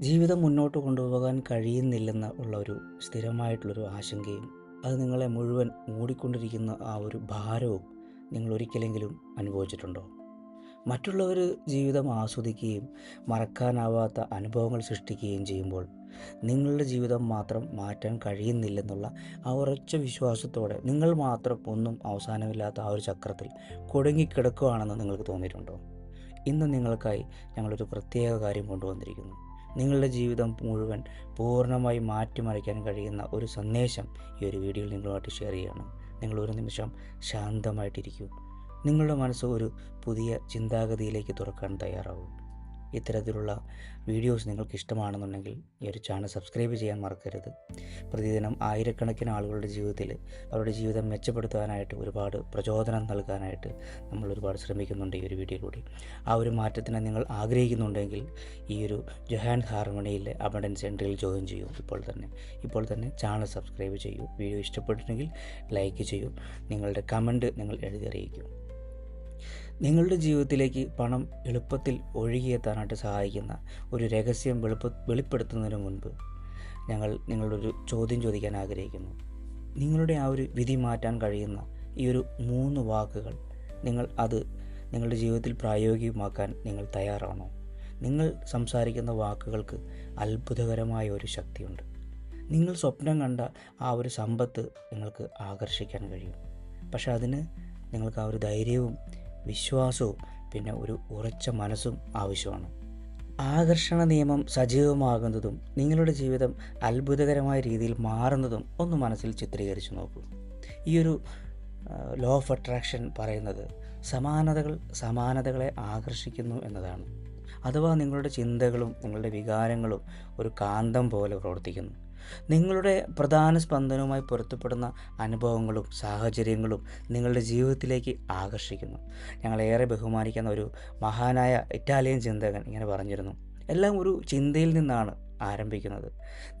ജീവിതം മുന്നോട്ട് കൊണ്ടുപോകാൻ കഴിയുന്നില്ലെന്ന് ഉള്ള ഒരു സ്ഥിരമായിട്ടുള്ളൊരു ആശങ്കയും അത് നിങ്ങളെ മുഴുവൻ മൂടിക്കൊണ്ടിരിക്കുന്ന ആ ഒരു ഭാരവും നിങ്ങൾ ഒരിക്കലെങ്കിലും അനുഭവിച്ചിട്ടുണ്ടോ? മറ്റുള്ളവർ ജീവിതം ആസ്വദിക്കുകയും മറക്കാനാവാത്ത അനുഭവങ്ങൾ സൃഷ്ടിക്കുകയും ചെയ്യുമ്പോൾ നിങ്ങളുടെ ജീവിതം മാത്രം മാറ്റാൻ കഴിയുന്നില്ലെന്നുള്ള ആ ഉറച്ച വിശ്വാസത്തോടെ നിങ്ങൾ മാത്രം ഒന്നും അവസാനമില്ലാത്ത ആ ഒരു ചക്രത്തിൽ കുടുങ്ങിക്കിടക്കുകയാണെന്ന് നിങ്ങൾക്ക് തോന്നിയിട്ടുണ്ടോ? ഇന്ന് നിങ്ങൾക്കായി ഞങ്ങളൊരു പ്രത്യേക കാര്യം കൊണ്ടുവന്നിരിക്കുന്നു. നിങ്ങളുടെ ജീവിതം മുഴുവൻ പൂർണമായി മാറ്റിമറിക്കാൻ കഴിയുന്ന ഒരു സന്ദേശം ഈ ഒരു വീഡിയോയിൽ നിങ്ങളുമായിട്ട് ഷെയർ ചെയ്യണം. നിങ്ങൾ ഒരു നിമിഷം ശാന്തമായിട്ടിരിക്കൂ. നിങ്ങളുടെ മനസ്സ് ഒരു പുതിയ ചിന്താഗതിയിലേക്ക് തുറക്കാൻ തയ്യാറാവും. ഇത്തരത്തിലുള്ള വീഡിയോസ് നിങ്ങൾക്ക് ഇഷ്ടമാണെന്നുണ്ടെങ്കിൽ ഈ ഒരു ചാനൽ സബ്സ്ക്രൈബ് ചെയ്യാൻ മറക്കരുത്. പ്രതിദിനം ആയിരക്കണക്കിന് ആളുകളുടെ ജീവിതത്തിൽ അവരുടെ ജീവിതം മെച്ചപ്പെടുത്താനായിട്ട് ഒരുപാട് പ്രചോദനം നൽകാനായിട്ട് നമ്മൾ ഒരുപാട് ശ്രമിക്കുന്നുണ്ട് ഈ ഒരു വീഡിയോയിലൂടെ. ആ ഒരു മാറ്റത്തിന് നിങ്ങൾ ആഗ്രഹിക്കുന്നുണ്ടെങ്കിൽ ഈ ഒരു ജൊഹാൻ ഹാർമണിയിലെ അബണ്ടൻസ് എൻട്രിയിൽ ജോയിൻ ചെയ്യൂ ഇപ്പോൾ തന്നെ. ഇപ്പോൾ തന്നെ ചാനൽ സബ്സ്ക്രൈബ് ചെയ്യൂ. വീഡിയോ ഇഷ്ടപ്പെട്ടിട്ടുണ്ടെങ്കിൽ ലൈക്ക് ചെയ്യൂ. നിങ്ങളുടെ കമന്റ് നിങ്ങൾ എഴുതി അറിയിക്കൂ. നിങ്ങളുടെ ജീവിതത്തിലേക്ക് പണം എളുപ്പത്തിൽ ഒഴുകിയെത്താനായിട്ട് സഹായിക്കുന്ന ഒരു രഹസ്യം വെളുപ്പ വെളിപ്പെടുത്തുന്നതിന് മുൻപ് ഞങ്ങൾ നിങ്ങളൊരു ചോദ്യം ചോദിക്കാൻ ആഗ്രഹിക്കുന്നു. നിങ്ങളുടെ ആ ഒരു വിധി മാറ്റാൻ കഴിയുന്ന ഈ ഒരു മൂന്ന് വാക്കുകൾ നിങ്ങൾ അത് നിങ്ങളുടെ ജീവിതത്തിൽ പ്രായോഗികമാക്കാൻ നിങ്ങൾ തയ്യാറാണോ? നിങ്ങൾ സംസാരിക്കുന്ന വാക്കുകൾക്ക് അത്ഭുതകരമായ ഒരു ശക്തിയുണ്ട്. നിങ്ങൾ സ്വപ്നം കണ്ട ആ ഒരു സമ്പത്ത് നിങ്ങൾക്ക് ആകർഷിക്കാൻ കഴിയും. പക്ഷെ അതിന് നിങ്ങൾക്ക് ആ ഒരു ധൈര്യവും വിശ്വാസവും പിന്നെ ഒരു ഉറച്ച മനസ്സും ആവശ്യമാണ്. ആകർഷണ നിയമം സജീവമാകുന്നതും നിങ്ങളുടെ ജീവിതം അത്ഭുതകരമായ രീതിയിൽ മാറുന്നതും ഒന്ന് മനസ്സിൽ ചിത്രീകരിച്ചു നോക്കൂ. ഈ ഒരു ലോ ഓഫ് അട്രാക്ഷൻ പറയുന്നത് സമാനതകൾ സമാനതകളെ ആകർഷിക്കുന്നു എന്നതാണ്. അഥവാ നിങ്ങളുടെ ചിന്തകളും നിങ്ങളുടെ വികാരങ്ങളും ഒരു കാന്തം പോലെ പ്രവർത്തിക്കുന്നു. നിങ്ങളുടെ പ്രധാന സ്പന്ദനവുമായി പൊരുത്തപ്പെടുന്ന അനുഭവങ്ങളും സാഹചര്യങ്ങളും നിങ്ങളുടെ ജീവിതത്തിലേക്ക് ആകർഷിക്കുന്നു. ഞങ്ങളേറെ ബഹുമാനിക്കുന്ന ഒരു മഹാനായ ഇറ്റാലിയൻ ചിന്തകൻ ഇങ്ങനെ പറഞ്ഞിരുന്നു എല്ലാം ഒരു ചിന്തയിൽ നിന്നാണ് ആരംഭിക്കുന്നത്.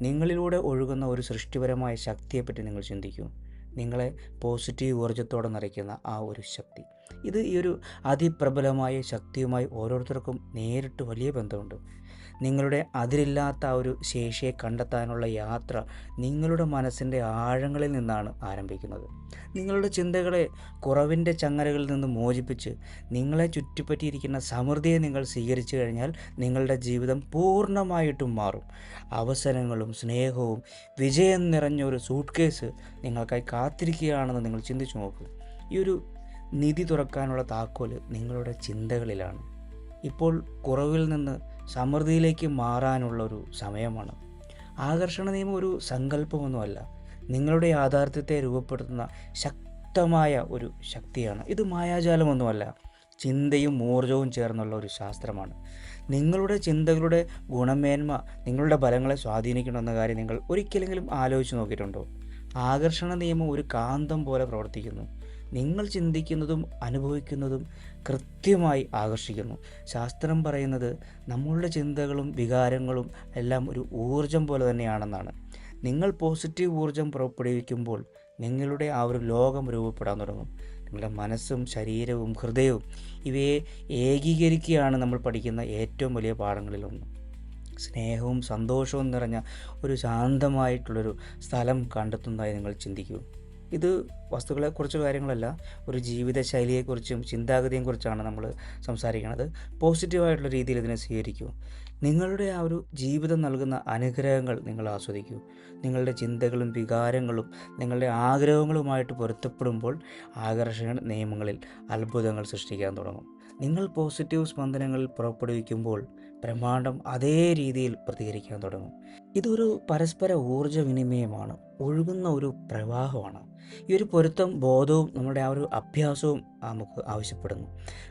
നിങ്ങളിലൂടെ ഒഴുകുന്ന ഒരു സൃഷ്ടിപരമായ ശക്തിയെപ്പറ്റി നിങ്ങൾ ചിന്തിക്കൂ. നിങ്ങളെ പോസിറ്റീവ് ഊർജത്തോടെ നിറയ്ക്കുന്ന ആ ഒരു ശക്തി. ഇത് ഈ ഒരു അതിപ്രബലമായ ശക്തിയുമായി ഓരോരുത്തർക്കും നേരിട്ട് വലിയ ബന്ധമുണ്ട്. നിങ്ങളുടെ അതിരില്ലാത്ത ആ ഒരു ശേഷിയെ കണ്ടെത്താനുള്ള യാത്ര നിങ്ങളുടെ മനസ്സിന്റെ ആഴങ്ങളിൽ നിന്നാണ് ആരംഭിക്കുന്നത്. നിങ്ങളുടെ ചിന്തകളെ കുറവിന്റെ ചങ്ങലകളിൽ നിന്ന് മോചിപ്പിച്ച് നിങ്ങളെ ചുറ്റിപ്പറ്റിയിരിക്കുന്ന സമൃദ്ധിയെ നിങ്ങൾ സ്വീകരിച്ചു കഴിഞ്ഞാൽ നിങ്ങളുടെ ജീവിതം പൂർണമായിട്ടും മാറും. അവസരങ്ങളും സ്നേഹവും വിജയം നിറഞ്ഞ ഒരു സൂട്ട് കേസ് നിങ്ങൾക്കായി കാത്തിരിക്കുകയാണെന്ന് നിങ്ങൾ ചിന്തിച്ചു നോക്കൂ. ഈ ഒരു നിധി തുറക്കാനുള്ള താക്കോൽ നിങ്ങളുടെ ചിന്തകളിലാണ്. ഇപ്പോൾ കുറവിൽ നിന്ന് സമൃദ്ധിയിലേക്ക് മാറാനുള്ള ഒരു സമയമാണ്. ആകർഷണ നിയമം ഒരു സങ്കല്പമൊന്നുമല്ല. നിങ്ങളുടെ യാഥാർത്ഥ്യത്തെ രൂപപ്പെടുത്തുന്ന ശക്തമായ ഒരു ശക്തിയാണ്. ഇത് മായാജാലമൊന്നുമല്ല. ചിന്തയും ഊർജവും ചേർന്നുള്ള ഒരു ശാസ്ത്രമാണ്. നിങ്ങളുടെ ചിന്തകളുടെ ഗുണമേന്മ നിങ്ങളുടെ ഫലങ്ങളെ സ്വാധീനിക്കണമെന്ന കാര്യം നിങ്ങൾ ഒരിക്കലെങ്കിലും ആലോചിച്ച് നോക്കിയിട്ടുണ്ടോ? ആകർഷണ നിയമം ഒരു കാന്തം പോലെ പ്രവർത്തിക്കുന്നു. നിങ്ങൾ ചിന്തിക്കുന്നതും അനുഭവിക്കുന്നതും കൃത്യമായി ആകർഷിക്കുന്നു. ശാസ്ത്രം പറയുന്നത് നമ്മളുടെ ചിന്തകളും വികാരങ്ങളും എല്ലാം ഒരു ഊർജം പോലെ തന്നെയാണെന്നാണ്. നിങ്ങൾ പോസിറ്റീവ് ഊർജം പുറപ്പെടുവിക്കുമ്പോൾ നിങ്ങളുടെ ആ ഒരു ലോകം രൂപപ്പെടാൻ തുടങ്ങും. നിങ്ങളുടെ മനസ്സും ശരീരവും ഹൃദയവും ഇവയെ ഏകീകരിക്കുകയാണ് നമ്മൾ പഠിക്കുന്ന ഏറ്റവും വലിയ പാഠങ്ങളിലൊന്ന് സ്നേഹവും സന്തോഷവും നിറഞ്ഞ ഒരു ശാന്തമായിട്ടുള്ളൊരു സ്ഥലം കണ്ടെത്തുന്നതായി നിങ്ങൾ ചിന്തിക്കൂ. ഇത് വസ്തുക്കളെക്കുറിച്ച് കാര്യങ്ങളല്ല ഒരു ജീവിതശൈലിയെക്കുറിച്ചും ചിന്താഗതിയെക്കുറിച്ചാണ് നമ്മൾ സംസാരിക്കുന്നത് പോസിറ്റീവായിട്ടുള്ള രീതിയിൽ ഇതിനെ സ്വീകരിക്കൂ. നിങ്ങളുടെ ആ ഒരു ജീവിതം നൽകുന്ന അനുഗ്രഹങ്ങൾ നിങ്ങൾ ആസ്വദിക്കൂ. നിങ്ങളുടെ ചിന്തകളും വികാരങ്ങളും നിങ്ങളുടെ ആഗ്രഹങ്ങളുമായിട്ട് പൊരുത്തപ്പെടുമ്പോൾ ആകർഷണ നിയമങ്ങളിൽ അത്ഭുതങ്ങൾ സൃഷ്ടിക്കാൻ തുടങ്ങും. നിങ്ങൾ പോസിറ്റീവ് സ്പന്ദനങ്ങളിൽ പുറപ്പെടുവിക്കുമ്പോൾ ബ്രഹ്മാണ്ടം അതേ രീതിയിൽ പ്രതികരിക്കാൻ തുടങ്ങും. ഇതൊരു പരസ്പര ഊർജ വിനിമയമാണ് ഒഴുകുന്ന ഒരു പ്രവാഹമാണ്. ഈ ഒരു പൊരുത്തം ബോധവും നമ്മുടെ ആ ഒരു അഭ്യാസവും നമുക്ക് ആവശ്യപ്പെടുന്നു.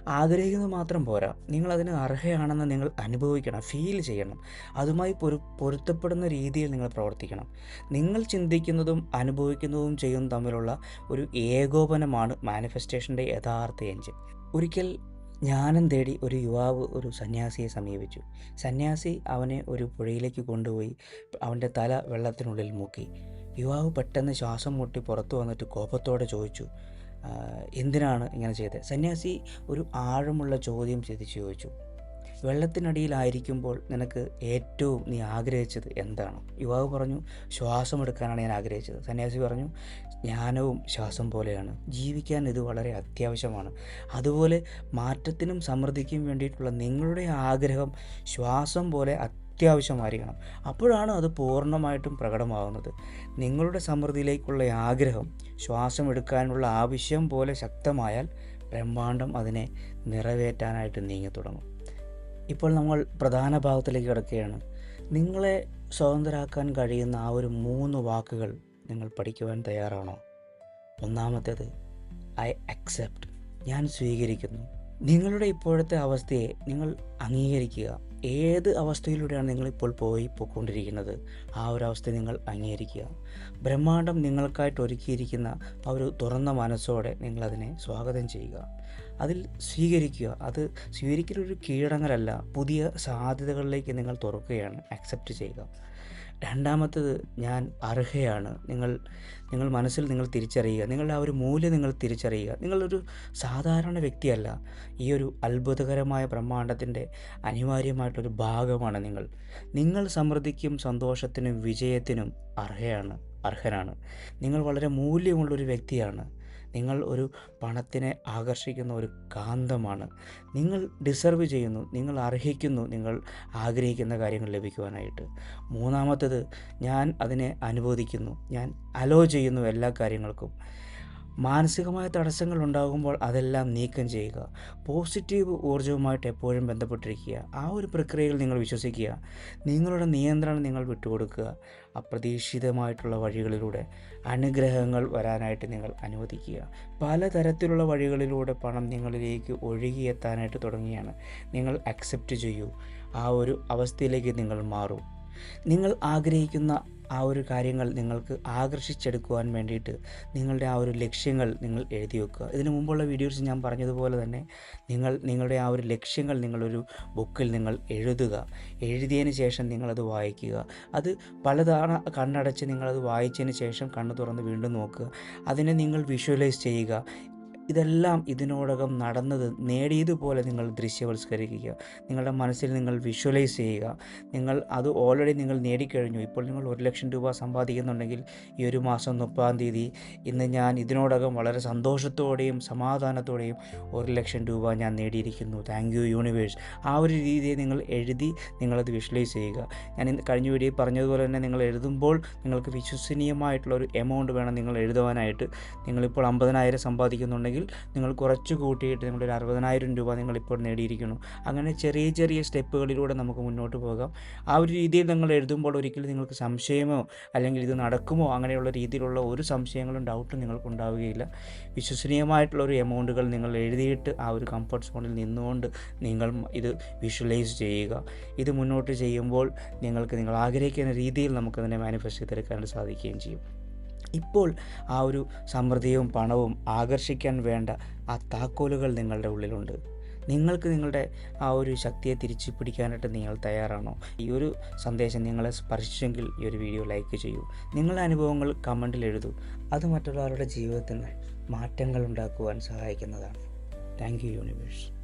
ആഗ്രഹിക്കുന്നത് മാത്രം പോരാ. നിങ്ങൾ അതിന് അർഹയാണെന്ന് നിങ്ങൾ അനുഭവിക്കണം ഫീൽ ചെയ്യണം. അതുമായി പൊരു പൊരുത്തപ്പെടുന്ന രീതിയിൽ നിങ്ങൾ പ്രവർത്തിക്കണം. നിങ്ങൾ ചിന്തിക്കുന്നതും അനുഭവിക്കുന്നതും ചെയ്യുന്നതും തമ്മിലുള്ള ഒരു ഏകോപനമാണ് മാനിഫെസ്റ്റേഷന്റെ യഥാർത്ഥ എഞ്ചിൻ ഒരിക്കൽ ജ്ഞാനം തേടി ഒരു യുവാവ് ഒരു സന്യാസിയെ സമീപിച്ചു. സന്യാസി അവനെ ഒരു പുഴയിലേക്ക് കൊണ്ടുപോയി അവന്റെ തല വെള്ളത്തിനുള്ളിൽ മുക്കി. യുവാവ് പെട്ടെന്ന് ശ്വാസം മുട്ടി പുറത്തു വന്നിട്ട് കോപത്തോടെ ചോദിച്ചു എന്തിനാണ് ഇങ്ങനെ ചെയ്തത് സന്യാസി ഒരു ആഴമുള്ള ചോദ്യം ചെയ്ത് ചോദിച്ചു. വെള്ളത്തിനടിയിലായിരിക്കുമ്പോൾ നിനക്ക് ഏറ്റവും നീ ആഗ്രഹിച്ചത് എന്താണ്? യുവാവ് പറഞ്ഞു ശ്വാസമെടുക്കാനാണ് ഞാൻ ആഗ്രഹിച്ചത്. സന്യാസി പറഞ്ഞു ജ്ഞാനവും ശ്വാസം പോലെയാണ്. ജീവിക്കാൻ ഇത് വളരെ അത്യാവശ്യമാണ്. അതുപോലെ മാറ്റത്തിനും സമൃദ്ധിക്കും വേണ്ടിയിട്ടുള്ള നിങ്ങളുടെ ആഗ്രഹം ശ്വാസം പോലെ അത്യാവശ്യമായിരിക്കണം. അപ്പോഴാണ് അത് പൂർണമായിട്ടും പ്രകടമാകുന്നത് നിങ്ങളുടെ സമൃദ്ധിയിലേക്കുള്ള ആഗ്രഹം ശ്വാസം എടുക്കാനുള്ള ആവശ്യം പോലെ ശക്തമായാൽ ബ്രഹ്മാണ്ടം അതിനെ നിറവേറ്റാനായിട്ട് നീങ്ങി തുടങ്ങും. ഇപ്പോൾ നമ്മൾ പ്രധാന ഭാഗത്തിലേക്ക് കിടക്കുകയാണ്. നിങ്ങളെ സ്വതന്ത്രരാക്കാൻ കഴിയുന്ന ആ ഒരു മൂന്ന് വാക്കുകൾ നിങ്ങൾ പഠിക്കുവാൻ തയ്യാറാണോ? ഒന്നാമത്തേത് ഐ അക്സെപ്റ്റ്. ഞാൻ സ്വീകരിക്കുന്നു. നിങ്ങളുടെ ഇപ്പോഴത്തെ അവസ്ഥയെ നിങ്ങൾ അംഗീകരിക്കുക. ഏത് അവസ്ഥയിലൂടെയാണ് നിങ്ങളിപ്പോൾ പോയി പോയിക്കൊണ്ടിരിക്കുന്നത്? ആ ഒരു അവസ്ഥ നിങ്ങൾ അംഗീകരിക്കുക. ബ്രഹ്മാണ്ടം നിങ്ങൾക്കായിട്ട് ഒരുക്കിയിരിക്കുന്ന ആ ഒരു തുറന്ന മനസ്സോടെ നിങ്ങളതിനെ സ്വാഗതം ചെയ്യുക. അതിൽ സ്വീകരിക്കുക. അത് സ്വീകരിക്കലൊരു കീഴടങ്ങലല്ല. പുതിയ സാധ്യതകളിലേക്ക് നിങ്ങൾ തുറക്കുകയാണ്. അക്സെപ്റ്റ് ചെയ്യുക. രണ്ടാമത്തത് ഞാൻ അർഹയാണ്. നിങ്ങൾ നിങ്ങൾ മനസ്സിൽ നിങ്ങൾ തിരിച്ചറിയുക. നിങ്ങളുടെ ആ ഒരു മൂല്യം നിങ്ങൾ തിരിച്ചറിയുക. നിങ്ങളൊരു സാധാരണ വ്യക്തിയല്ല. ഈ ഒരു അത്ഭുതകരമായ ബ്രഹ്മാണ്ടത്തിന്റെ അനിവാര്യമായിട്ടൊരു ഭാഗമാണ് നിങ്ങൾ. നിങ്ങൾ സമൃദ്ധിക്കും സന്തോഷത്തിനും വിജയത്തിനും അർഹയാണ് അർഹനാണ്. നിങ്ങൾ വളരെ മൂല്യമുള്ളൊരു വ്യക്തിയാണ്. നിങ്ങൾ ഒരു പണത്തിനെ ആകർഷിക്കുന്ന ഒരു കാന്തമാണ്. നിങ്ങൾ ഡിസർവ് ചെയ്യുന്നു നിങ്ങൾ അർഹിക്കുന്നു നിങ്ങൾ ആഗ്രഹിക്കുന്ന കാര്യങ്ങൾ ലഭിക്കുവാനായിട്ട്. മൂന്നാമത്തേത് ഞാൻ അതിനെ അനുവദിക്കുന്നു ഞാൻ അലോ ചെയ്യുന്നു എല്ലാ കാര്യങ്ങൾക്കും. മാനസികമായ തടസ്സങ്ങൾ ഉണ്ടാകുമ്പോൾ അതെല്ലാം നീക്കം ചെയ്യുക. പോസിറ്റീവ് ഊർജവുമായിട്ട് എപ്പോഴും ബന്ധപ്പെട്ടിരിക്കുക. ആ ഒരു പ്രക്രിയയിൽ നിങ്ങൾ വിശ്വസിക്കുക. നിങ്ങളുടെ നിയന്ത്രണം നിങ്ങൾ വിട്ടുകൊടുക്കുക. അപ്രതീക്ഷിതമായിട്ടുള്ള വഴികളിലൂടെ അനുഗ്രഹങ്ങൾ വരാനായിട്ട് നിങ്ങൾ അനുവദിക്കുക. പലതരത്തിലുള്ള വഴികളിലൂടെ പണം നിങ്ങളിലേക്ക് ഒഴുകിയെത്താനായിട്ട് തുടങ്ങിയാണ് നിങ്ങൾ അക്സെപ്റ്റ് ചെയ്യൂ. ആ ഒരു അവസ്ഥയിലേക്ക് നിങ്ങൾ മാറൂ. നിങ്ങൾ ആഗ്രഹിക്കുന്ന ആ ഒരു കാര്യങ്ങൾ നിങ്ങൾക്ക് ആകർഷിച്ചെടുക്കുവാൻ വേണ്ടിയിട്ട് നിങ്ങളുടെ ആ ഒരു ലക്ഷ്യങ്ങൾ നിങ്ങൾ എഴുതി വെക്കുക. ഇതിനു മുമ്പുള്ള വീഡിയോസ് ഞാൻ പറഞ്ഞതുപോലെ തന്നെ നിങ്ങൾ നിങ്ങളുടെ ആ ഒരു ലക്ഷ്യങ്ങൾ നിങ്ങളൊരു ബുക്കിൽ നിങ്ങൾ എഴുതുക. എഴുതിയതിന് ശേഷം നിങ്ങളത് വായിക്കുക. അത് പലതവണ കണ്ണടച്ച് നിങ്ങളത് വായിച്ചതിന് ശേഷം കണ്ണു തുറന്ന് വീണ്ടും നോക്കുക. അതിനെ നിങ്ങൾ വിഷ്വലൈസ് ചെയ്യുക. ഇതെല്ലാം ഇതിനോടകം നടന്നത് നേടിയതുപോലെ നിങ്ങൾ ദൃശ്യവത്കരിക്കുക നിങ്ങളുടെ മനസ്സിൽ നിങ്ങൾ വിഷ്വലൈസ് ചെയ്യുക. നിങ്ങൾ അത് ഓൾറെഡി നിങ്ങൾ നേടിക്കഴിഞ്ഞു. ഇപ്പോൾ നിങ്ങൾ ഒരു ലക്ഷം രൂപ സമ്പാദിക്കുന്നുണ്ടെങ്കിൽ ഈ ഒരു മാസം മുപ്പതാം തീയതി ഇന്ന് ഞാൻ ഇതിനോടകം വളരെ സന്തോഷത്തോടെയും സമാധാനത്തോടെയും ഒരു ലക്ഷം രൂപ ഞാൻ നേടിയിരിക്കുന്നു. താങ്ക് യു യൂണിവേഴ്സ് ആ ഒരു രീതിയിൽ നിങ്ങൾ എഴുതി നിങ്ങളത് വിഷ്വലൈസ് ചെയ്യുക. ഞാൻ കഴിഞ്ഞ വീഡിയോ പറഞ്ഞതുപോലെ തന്നെ നിങ്ങൾ എഴുതുമ്പോൾ നിങ്ങൾക്ക് വിശ്വസനീയമായിട്ടുള്ള ഒരു എമൗണ്ട് വേണം നിങ്ങൾ എഴുതുവാനായിട്ട്. നിങ്ങളിപ്പോൾ അമ്പതിനായിരം സമ്പാദിക്കുന്നുണ്ടെങ്കിൽ നിങ്ങൾ കുറച്ച് കൂട്ടിയിട്ട് നിങ്ങളൊരു അറുപതിനായിരം രൂപ നിങ്ങളിപ്പോൾ നേടിയിരിക്കുന്നു. അങ്ങനെ ചെറിയ ചെറിയ സ്റ്റെപ്പുകളിലൂടെ നമുക്ക് മുന്നോട്ട് പോകാം. ആ ഒരു രീതിയിൽ നിങ്ങൾ എഴുതുമ്പോൾ ഒരിക്കലും നിങ്ങൾക്ക് സംശയമോ അല്ലെങ്കിൽ ഇത് നടക്കുമോ അങ്ങനെയുള്ള രീതിയിലുള്ള ഒരു സംശയങ്ങളും ഡൗട്ടും നിങ്ങൾക്ക് ഉണ്ടാവുകയില്ല. വിശ്വസനീയമായിട്ടുള്ള ഒരു എമൗണ്ടുകൾ നിങ്ങൾ എഴുതിയിട്ട് ആ ഒരു കംഫർട്ട് സോണിൽ നിന്നുകൊണ്ട് നിങ്ങൾ ഇത് വിഷ്വലൈസ് ചെയ്യുക. ഇത് മുന്നോട്ട് ചെയ്യുമ്പോൾ നിങ്ങൾക്ക് നിങ്ങൾ ആഗ്രഹിക്കുന്ന രീതിയിൽ നമുക്കതിനെ മാനിഫെസ്റ്റ് ചെയ്തെടുക്കാനായിട്ട് സാധിക്കുകയും ചെയ്യും. ഇപ്പോൾ ആ ഒരു സമൃദ്ധിയും പണവും ആകർഷിക്കാൻ വേണ്ട ആ താക്കോലുകൾ നിങ്ങളുടെ ഉള്ളിലുണ്ട്. നിങ്ങൾക്ക് നിങ്ങളുടെ ആ ഒരു ശക്തിയെ തിരിച്ചു പിടിക്കാനായിട്ട് നിങ്ങൾ തയ്യാറാണോ? ഈ ഒരു സന്ദേശം നിങ്ങളെ സ്പർശിച്ചെങ്കിൽ ഈ ഒരു വീഡിയോ ലൈക്ക് ചെയ്യൂ. നിങ്ങളുടെ അനുഭവങ്ങൾ കമന്റിൽ എഴുതൂ. അത് മറ്റുള്ളവരുടെ ജീവിതത്തിന് മാറ്റങ്ങൾ ഉണ്ടാക്കുവാൻ സഹായിക്കുന്നതാണ്. Thank you universe.